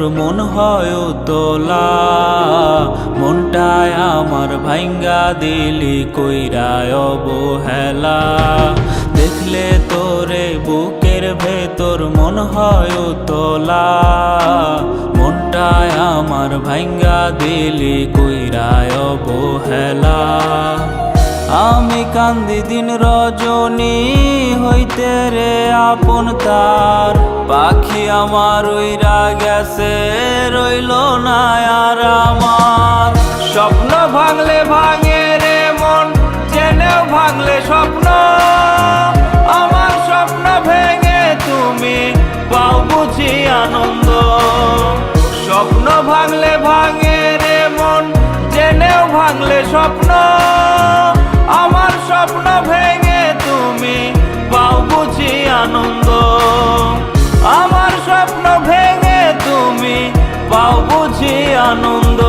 তোর মন হয় তোলা মনটায় আমার ভাঙ্গা দিলি কইরায় অবহেলা। দেখলে তোরে বুকের ভেতর মন হয় তোলা মনটায় আমার ভাঙ্গা দিলি কইরায় অবহেলা। আমি কান্দি দিন রজনী হইতে রে আপন তার। পাখি আমার উইরা গেছে, রইল না আর আমার। স্বপ্ন ভাঙলে ভাঙে রে মন, জেনেও ভাঙলে স্বপ্ন। আমার স্বপ্ন ভেঙে তুমি পাও বুঝি আনন্দ। স্বপ্ন ভাঙলে ভাঙে রে মন, জেনেও ভাঙলে স্বপ্ন। পাও বুঝি আনন্দ।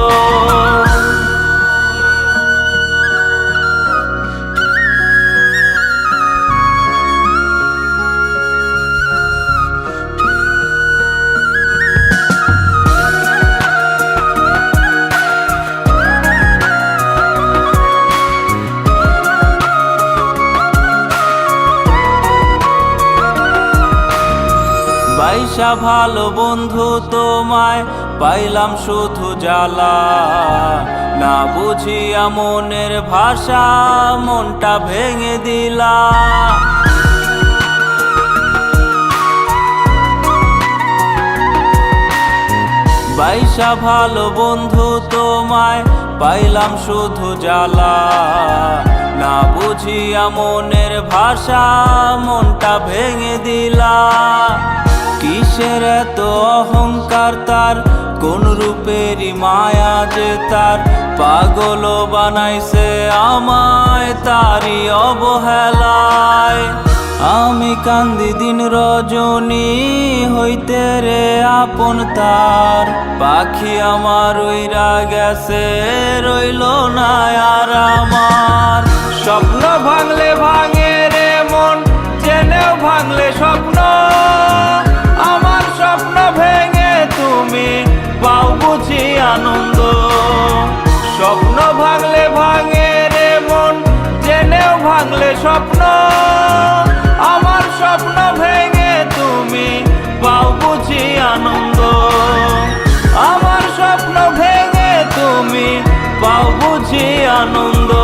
বাইসা ভালো বন্ধু তোমায় পাইলাম শুধু জ্বালা। না বুঝিয়া মনের ভাষা, মনটা ভেঙে দিলা। বাইসা ভালো বন্ধু তোমায় পাইলাম শুধু জ্বালা। না বুঝিয়া মনের ভাষা, মনটা ভেঙে দিলা। কিসের এত অহংকার তার? কোন রূপেরই মায়া যে তার? পাগল বানাইছে আমায় তারই অবহেলায়। আমি কান্দি দিন রজনী হইতে রে আপন তার। পাখি আমার উইরা গেছে, রইল না আর আমার। স্বপ্ন ভাঙলে বুঝি আনন্দ